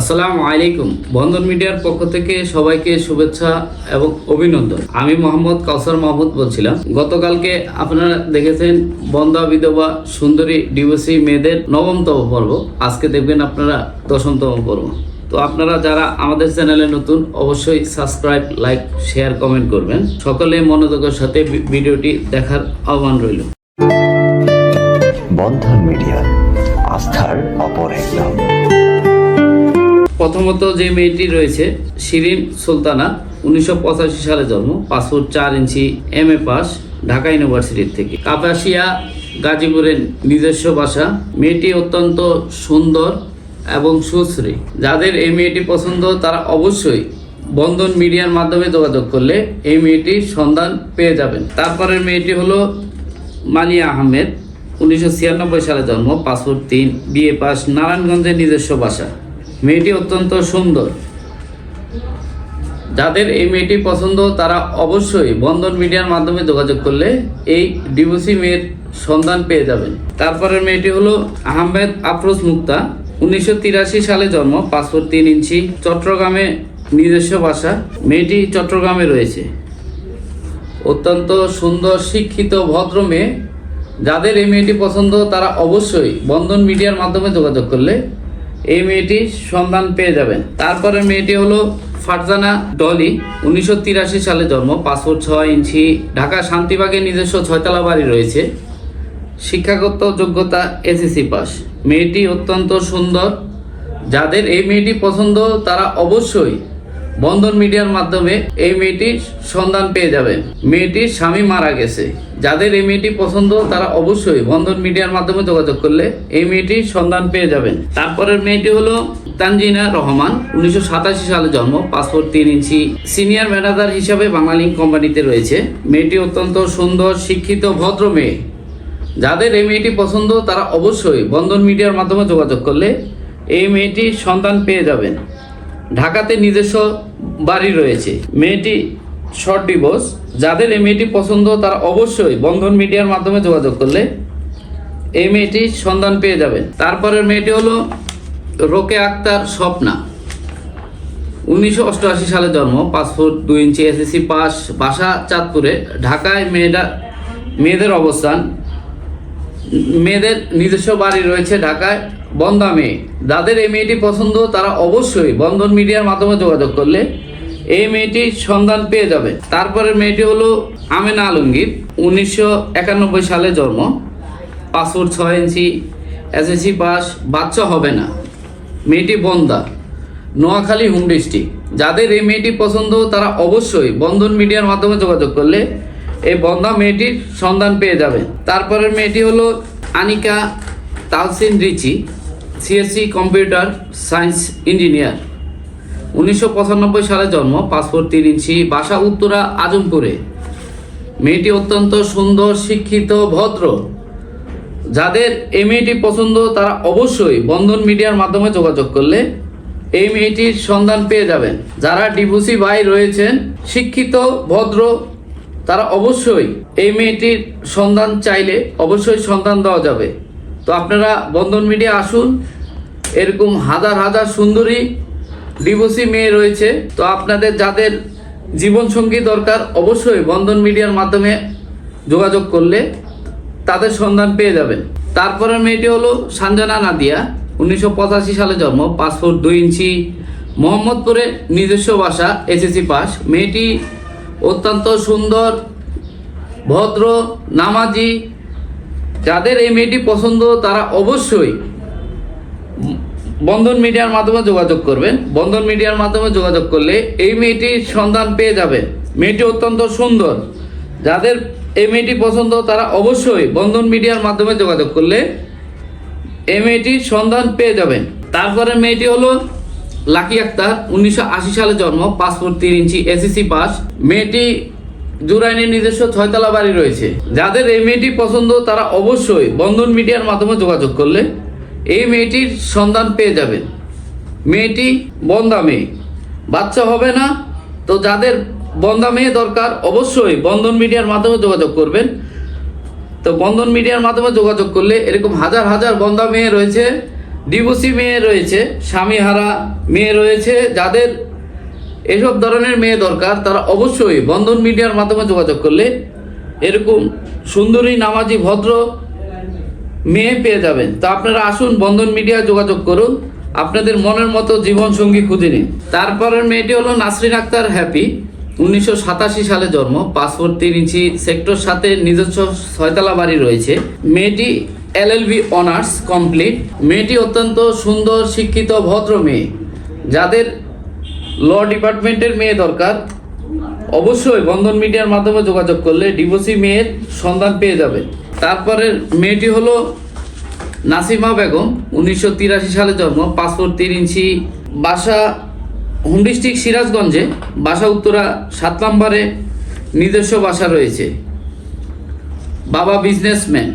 আসসালামু আলাইকুম। বন্ধন মিডিয়ার পক্ষ থেকে সবাইকে শুভেচ্ছা এবং অভিনন্দন। আমি মোহাম্মদ কাউসার মাহমুদ বলছিলাম। গতকালকে আপনারা দেখেছেন বন্ধা বিধবা সুন্দরী ডিভোর্সি মেয়েদের নবমতম পর্ব। আজকে দেখবেন আপনারা দশমতম পর্ব। তো আপনারা যারা আমাদের চ্যানেলে নতুন, অবশ্যই সাবস্ক্রাইব, লাইক, শেয়ার, কমেন্ট করবেন। সকলে মনোযোগের সাথে ভিডিওটি দেখার আহ্বান রইল। বন্ধন মিডিয়া, আস্থার অপর এক নাম প্রথমত যে মেয়েটি রয়েছে, শিরিন সুলতানা, উনিশশো পঁচাশি সালে জন্ম পাসপোর্ট চার inch, M A pass, Dhaka ইউনিভার্সিটির থেকে। কাপাসিয়া, গাজীপুরের নিজস্ব বাসা মেয়েটি অত্যন্ত সুন্দর এবং সুশ্রী। যাদের এই মেয়েটি পছন্দ, তারা অবশ্যই বন্ধন মিডিয়ার মাধ্যমে যোগাযোগ করলে এই মেয়েটির সন্ধান পেয়ে যাবেন। তারপরের মেয়েটি হলো মালিয়া আহমেদ, উনিশশো ছিয়ানব্বই সালে জন্ম পাসপোর্ট তিন বিএ পাস, নারায়ণগঞ্জের নিজস্ব বাসা মেয়েটি অত্যন্ত সুন্দর। যাদের এই মেয়েটি পছন্দ, তারা অবশ্যই বন্ধন মিডিয়ার মাধ্যমে যোগাযোগ করলে এই ডিভোর্সি মেয়ের সন্ধান পেয়ে যাবেন। তারপরের মেয়েটি হলো আহমেদ আফরোজ মুক্তা। উনিশশো সালে জন্ম পাসপোর্ট তিন ইঞ্চি, চট্টগ্রামে নিজস্ব বাসা। মেয়েটি চট্টগ্রামে রয়েছে। অত্যন্ত সুন্দর, শিক্ষিত, ভদ্র মেয়ে। যাদের এই মেয়েটি পছন্দ, তারা অবশ্যই বন্ধন মিডিয়ার মাধ্যমে যোগাযোগ করলে এই মেয়েটি সন্ধান পেয়ে যাবেন তারপরে মেয়েটি হলো ফারজানা ডলি, উনিশশো তিরাশি সালে জন্ম পাসপোর্ট ছয় ইঞ্চি, ঢাকা শান্তিবাগে নিজস্ব ছয়তলা বাড়ি রয়েছে। শিক্ষাগত যোগ্যতা এসএসসি পাস। মেয়েটি অত্যন্ত সুন্দর। যাদের এই মেয়েটি পছন্দ, তারা অবশ্যই বন্ধন মিডিয়ার মাধ্যমে এই মেয়েটির সন্ধান পেয়ে যাবেন মেয়েটির স্বামী মারা গেছে। যাদের এই মেয়েটি পছন্দ, তারা অবশ্যই বন্ধন মিডিয়ার মাধ্যমে যোগাযোগ করলে এই মেয়েটির সন্ধান পেয়ে যাবেন। তারপরের মেয়েটি হলো তানজিনা রহমান। উনিশশো সালে জন্ম পাসপোর্ট তিন ইঞ্চি, সিনিয়র ম্যানেজার হিসাবে বাংলালিংক কোম্পানিতে রয়েছে। মেয়েটি অত্যন্ত সুন্দর, শিক্ষিত, ভদ্র মেয়ে। যাদের এই মেয়েটি পছন্দ, তারা অবশ্যই বন্ধন মিডিয়ার মাধ্যমে যোগাযোগ করলে এই মেয়েটির সন্তান পেয়ে যাবেন। ঢাকাতে নিজস্ব বাড়ি রয়েছে। মেয়েটি শর্ট ডিভোর্স যাদের এই মেয়েটি পছন্দ, তারা অবশ্যই বন্ধন মিডিয়ার মাধ্যমে যোগাযোগ করলে এই মেয়েটির সন্ধান পেয়ে যাবেন তারপরের মেয়েটি হলো রোকে আক্তার স্বপ্না। উনিশশো অষ্টআশি সালে জন্ম পাসপোর্ট দুই ইঞ্চি এসএসসি পাস, বাসা চাঁদপুরে। ঢাকায় মেয়েরা মেয়েদের অবস্থান মেয়েদের নিজস্ব বাড়ি রয়েছে ঢাকায়। বন্দা মেয়ে। যাদের এই মেয়েটি পছন্দ, তারা অবশ্যই বন্ধন মিডিয়ার মাধ্যমে যোগাযোগ করলে এই মেয়েটির সন্ধান পেয়ে যাবে। তারপরে মেয়েটি হলো আমেনা আলমগীর। উনিশশো একানব্বই সালে জন্ম। পাসপোর্ট ছয় ইঞ্চি, এসএসসি পাস, বাচ্চা হবে না। মেয়েটি বন্দা, নোয়াখালী হোম ডিস্ট্রিক্ট। যাদের এই মেয়েটি পছন্দ, তারা অবশ্যই বন্ধন মিডিয়ার মাধ্যমে যোগাযোগ করলে এই বন্ধা মেয়েটির সন্ধান পেয়ে যাবেন তারপরের মেয়েটি হলো Anika Talsin Richi, CSC computer science engineer. উনিশশো পঁচানব্বই সালে জন্ম, পাসপোর্ট তিন ইঞ্চি, বাসা উত্তরা আজমপুরে। মেয়েটি অত্যন্ত সুন্দর, শিক্ষিত, ভদ্র। যাদের এই মেয়েটি পছন্দ, তারা অবশ্যই বন্ধন মিডিয়ার মাধ্যমে যোগাযোগ করলে এই মেয়েটির সন্ধান পেয়ে যাবেন। যারা ডিভোর্সি ভাই রয়েছেন, শিক্ষিত, ভদ্র তারা অবশ্যই এই মেয়েটির সন্ধান চাইলে অবশ্যই সন্ধান দেওয়া যাবে। তো আপনারা বন্ধন মিডিয়া আসুন, এরকম হাজার হাজার সুন্দরী ডিভোর্সি মেয়ে রয়েছে। তো আপনাদের যাদের জীবনসঙ্গী দরকার, অবশ্যই বন্ধন মিডিয়ার মাধ্যমে যোগাযোগ করলে তাদের সন্ধান পেয়ে যাবেন। তারপরের মেয়েটি হলো সানজানা নাদিয়া, উনিশশো পঁচাশি সালে জন্ম পাসপোর্ট দুই ইঞ্চি, মোহাম্মদপুরে নিজস্ব বাসা, এসএসসি পাস। মেয়েটি অত্যন্ত সুন্দর, ভদ্র, নামাজি। যাদের এই মেয়েটি পছন্দ, তারা অবশ্যই বন্ধন মিডিয়ার মাধ্যমে যোগাযোগ করবেন। বন্ধন মিডিয়ার মাধ্যমে যোগাযোগ করলে এই মেয়েটির সন্ধান পেয়ে যাবেন মেয়েটি অত্যন্ত সুন্দর। যাদের এই মেয়েটি পছন্দ, তারা অবশ্যই বন্ধন মিডিয়ার মাধ্যমে যোগাযোগ করলে এই মেয়েটির সন্ধান পেয়ে যাবেন। তারপরে মেয়েটি হলো লাকি আক্তার, উনিশশো আশি সালে জন্ম পাসপোর্ট তিন ইঞ্চি এসএসসি পাস। মেয়েটি জুরাইনের নিজস্ব ছয়তলা বাড়ি রয়েছে। যাদের এই মেয়েটি পছন্দ, তারা অবশ্যই বন্ধন মিডিয়ার মাধ্যমে যোগাযোগ করলে এই মেয়েটির সন্ধান পেয়ে যাবেন। মেয়েটি বন্দা মেয়ে। বাচ্চা হবে না, তো যাদের বন্দা মেয়ে দরকার, অবশ্যই বন্ধন মিডিয়ার মাধ্যমে যোগাযোগ করবেন। তো বন্ধন মিডিয়ার মাধ্যমে যোগাযোগ করলে এরকম হাজার হাজার বন্ধা মেয়ে রয়েছে। ডিভোর্সি মেয়ে রয়েছে, স্বামীহারা মেয়ে রয়েছে, যাদের এসব ধরনের মেয়ে দরকার, তারা অবশ্যই বন্ধন মিডিয়ার মাধ্যমে যোগাযোগ করলে এরকম সুন্দরী, নামাজি, ভদ্র মেয়ে পেয়ে যাবেন। তা আপনারা আসুন, বন্ধন মিডিয়া যোগাযোগ করুন। আপনাদের মনের মতো জীবন সঙ্গী খুঁজে নিন। তারপরের মেয়েটি হলো নাসরিন আক্তার হ্যাপি। উনিশশো সাতাশি সালে জন্ম, পাসপোর্ট তিন ইঞ্চি, সেক্টর সাথে নিজস্ব ছয়তলা বাড়ি রয়েছে। মেয়েটি এলএলবি অনার্স কমপ্লিট। মেয়েটি অত্যন্ত সুন্দর, শিক্ষিত, ভদ্র মেয়ে। যাদের ল ডিপার্টমেন্টের মেয়ে দরকার, অবশ্যই বন্ধন মিডিয়ার মাধ্যমে যোগাযোগ করলে ডিভোসি মেয়ের সন্ধান পেয়ে যাবে। তারপরে মেয়েটি হলো নাসিমা বেগম, উনিশশো তিরাশি সালে জন্ম পাসপোর্ট তিন ইঞ্চি, বাসা হোম ডিস্ট্রিক্ট সিরাজগঞ্জে, বাসা উত্তরা সাত নম্বরে নিজস্ব বাসা রয়েছে। বাবা বিজনেসম্যান।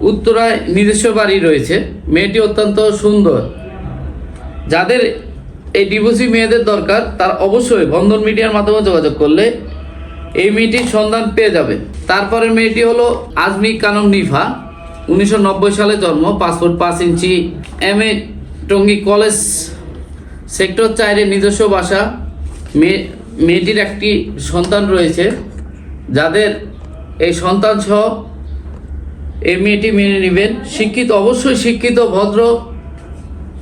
উত্তরায় নিজস্ব বাড়ি রয়েছে। মেয়েটি অত্যন্ত সুন্দর। যাদের এই ডিভোর্সি মেয়েদের দরকার, তার অবশ্যই বন্ধন মিডিয়ার মাধ্যমে যোগাযোগ করলে এই মেয়েটির সন্ধান পেয়ে যাবে। তারপরে মেয়েটি হলো আজমি কানম নিফা। উনিশশো নব্বই সালে জন্ম পাসপোর্ট পাঁচ inch, M A Tongi college sector চাইরে নিজস্ব বাসা। মেয়ে, মেয়েটির একটি সন্তান রয়েছে। যাদের এই সন্তান সহ এই মেয়েটি মেনে নেবেন। শিক্ষিত, অবশ্যই শিক্ষিত, ভদ্র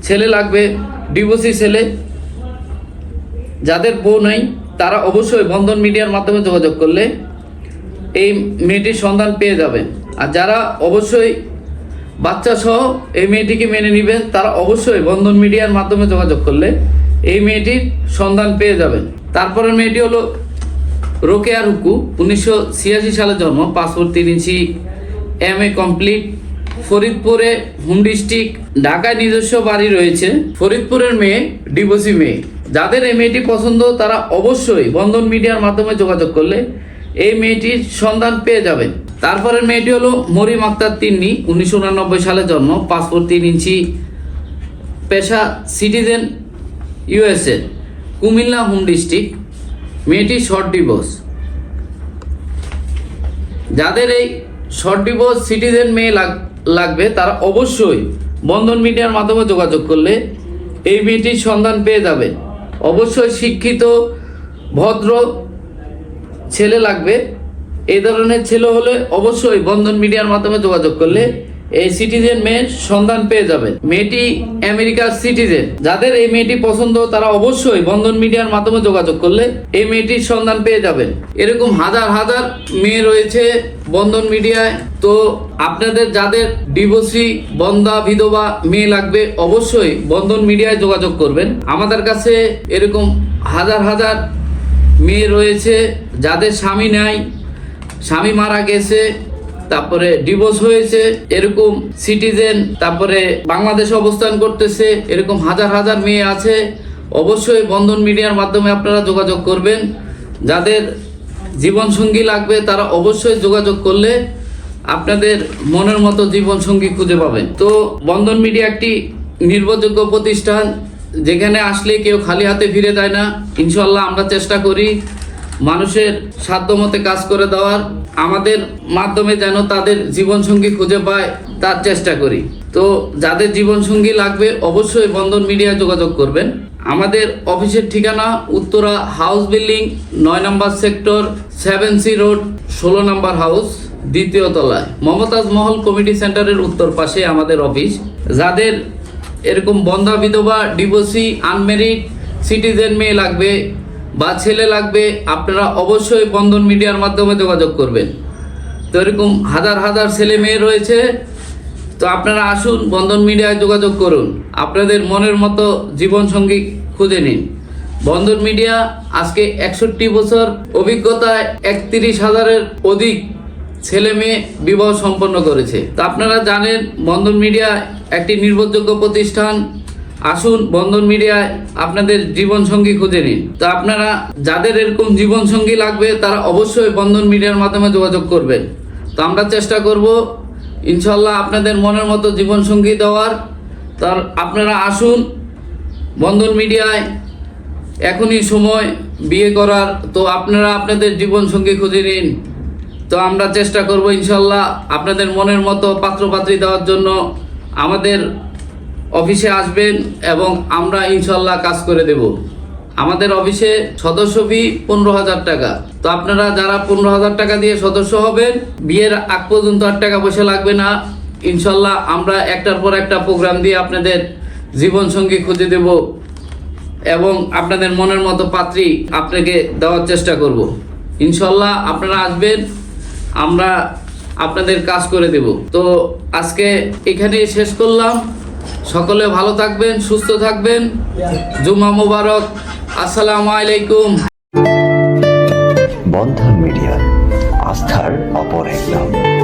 ছেলে লাগবে ডিভোর্সি ছেলে। যাদের বউ নাই, তারা অবশ্যই বন্ধন মিডিয়ার মাধ্যমে যোগাযোগ করলে এই মেয়েটির সন্ধান পেয়ে যাবেন। আর যারা অবশ্যই বাচ্চা সহ এই মেয়েটিকে মেনে নেবেন, তারা অবশ্যই বন্ধন মিডিয়ার মাধ্যমে যোগাযোগ করলে এই মেয়েটির সন্ধান পেয়ে যাবেন। তারপরের মেয়েটি হলো রোকেয়া রুকু। উনিশশো ছিয়াশি সালে জন্ম, পাসপোর্ট তিন ইঞ্চি এম এ কমপ্লিট ফরিদপুরে হোম ডিস্ট্রিক্ট ঢাকায় নিজস্ব বাড়ি রয়েছে। ফরিদপুরের মেয়ে, ডিভোর্সি মেয়ে। যাদের এই মেয়েটি পছন্দ, তারা অবশ্যই বন্ধন মিডিয়ার মাধ্যমে যোগাযোগ করলে এই মেয়েটির সন্ধান পেয়ে যাবেন। তারপরের মেয়েটি হলো মরিম আক্তার তিন্নি। উনিশশো উনানব্বই সালে জন্ম পাসপোর্ট তিন ইঞ্চি, পেশা citizen USA Comilla home district মেয়েটি শর্ট ডিভোর্স। যাদের এই শর্ট ডিভোর্স সিটিজেন মেয়ে লাগ- লাগবে, তারা অবশ্যই বন্ধন মিডিয়ার মাধ্যমে যোগাযোগ করলে এই মেয়েটির সন্ধান পেয়ে যাবে। অবশ্যই শিক্ষিত, ভদ্র ছেলে লাগবে। এ ধরনের ছেলে হলে অবশ্যই বন্ধন মিডিয়ার মাধ্যমে যোগাযোগ করলে এই সিটিজেন মেয়ের সন্ধান পেয়ে যাবেন মেয়েটি আমেরিকার সিটিজেন যাদের এই মেয়েটি পছন্দ, তারা অবশ্যই বন্ধন মিডিয়ার মাধ্যমে যোগাযোগ করলে এই মেয়েটির সন্ধান পেয়ে যাবেন। এরকম হাজার হাজার মেয়ে রয়েছে বন্ধন মিডিয়ায়। তো আপনাদের যাদের ডিভোর্সি বন্ধা, বিধবা মেয়ে লাগবে, অবশ্যই বন্ধন মিডিয়ায় যোগাযোগ করবেন। আমাদের কাছে এরকম হাজার হাজার মেয়ে রয়েছে, যাদের স্বামী নাই, স্বামী মারা গেছে তারপরে ডিভোর্স হয়েছে, এরকম সিটিজেন তারপরে বাংলাদেশে অবস্থান করতেছে, এরকম হাজার হাজার মেয়ে আছে। অবশ্যই বন্ধন মিডিয়ার মাধ্যমে আপনারা যোগাযোগ করবেন। যাদের জীবন সঙ্গী লাগবে, তারা অবশ্যই যোগাযোগ করলে আপনাদের মনের মতো জীবন সঙ্গী খুঁজে পাবেন। তো বন্ধন মিডিয়া একটি নির্ভরযোগ্য প্রতিষ্ঠান, যেখানে আসলে কেউ খালি হাতে ফিরে যায় না। ইনশাল্লাহ আমরা চেষ্টা করি মানুষের সাধ্যমতে কাজ করে দেওয়ার আমাদের মাধ্যমে যেন তাদের জীবনসঙ্গী খুঁজে পায়, তার চেষ্টা করি। তো যাদের জীবনসঙ্গী লাগবে অবশ্যই বন্ধন মিডিয়ায় যোগাযোগ করবেন। আমাদের অফিসের ঠিকানা উত্তরা হাউস বিল্ডিং, নয় নম্বর সেক্টর, সেভেন সি রোড, ষোলো নম্বর হাউস, দ্বিতীয় তলায়। মমতাজ মহল কমিটি সেন্টারের উত্তর পাশে আমাদের অফিস। যাদের এরকম বন্ধা বিধবা, ডিভোর্সি আনমেরিড সিটিজেন মেয়ে লাগবে বা ছেলে লাগবে, আপনারা অবশ্যই বন্ধন মিডিয়ার মাধ্যমে যোগাযোগ করবেন। তো এরকম হাজার হাজার ছেলে মেয়ে রয়েছে, তো আপনারা আসুন, বন্ধন মিডিয়ায় যোগাযোগ করুন। আপনাদের মনের মতো জীবনসঙ্গী খুঁজে নিন। বন্ধন মিডিয়া আজকে একষট্টি বছর অভিজ্ঞতায় একত্রিশ হাজারের অধিক ছেলে মেয়ে বিবাহ সম্পন্ন করেছে। তো আপনারা জানেন, বন্ধন মিডিয়া একটি নির্ভরযোগ্য প্রতিষ্ঠান। আসুন বন্ধন মিডিয়ায় আপনাদের জীবন সঙ্গী খুঁজে নিন। তো আপনারা যাদের এরকম জীবন সঙ্গী লাগবে, তারা অবশ্যই বন্ধন মিডিয়ার মাধ্যমে যোগাযোগ করবেন। তো আমরা চেষ্টা করব ইনশাল্লাহ আপনাদের মনের মতো জীবন সঙ্গী দেওয়ার। তার আপনারা আসুন, বন্ধন মিডিয়ায় এখনই সময় বিয়ে করার। তো আপনারা আপনাদের জীবন সঙ্গী খুঁজে নিন। তো আমরা চেষ্টা করব ইনশাল্লাহ আপনাদের মনের মতো পাত্রপাত্রী দেওয়ার জন্য। আমাদের অফিসে আসবেন এবং আমরা ইনশাল্লাহ কাজ করে দেব। আমাদের অফিসে সদস্য ফি পনেরো হাজার টাকা। তো আপনারা যারা পনেরো হাজার টাকা দিয়ে সদস্য হবেন, বিয়ের আগ পর্যন্ত আর টাকা পয়সা লাগবে না। ইনশাল্লাহ আমরা একটার পর একটা প্রোগ্রাম দিয়ে আপনাদের জীবনসঙ্গী খুঁজে দেব এবং আপনাদের মনের মতো পাত্রী আপনাকে দেওয়ার চেষ্টা করব। ইনশাল্লাহ আপনারা আসবেন, আমরা আপনাদের কাজ করে দেব। তো আজকে এখানেই শেষ করলাম। সকলে ভালো থাকবেন, সুস্থ থাকবেন। জুমা মুবারক। আসসালামু আলাইকুম। বন্ধন মিডিয়া, আস্থার অপর এক নাম।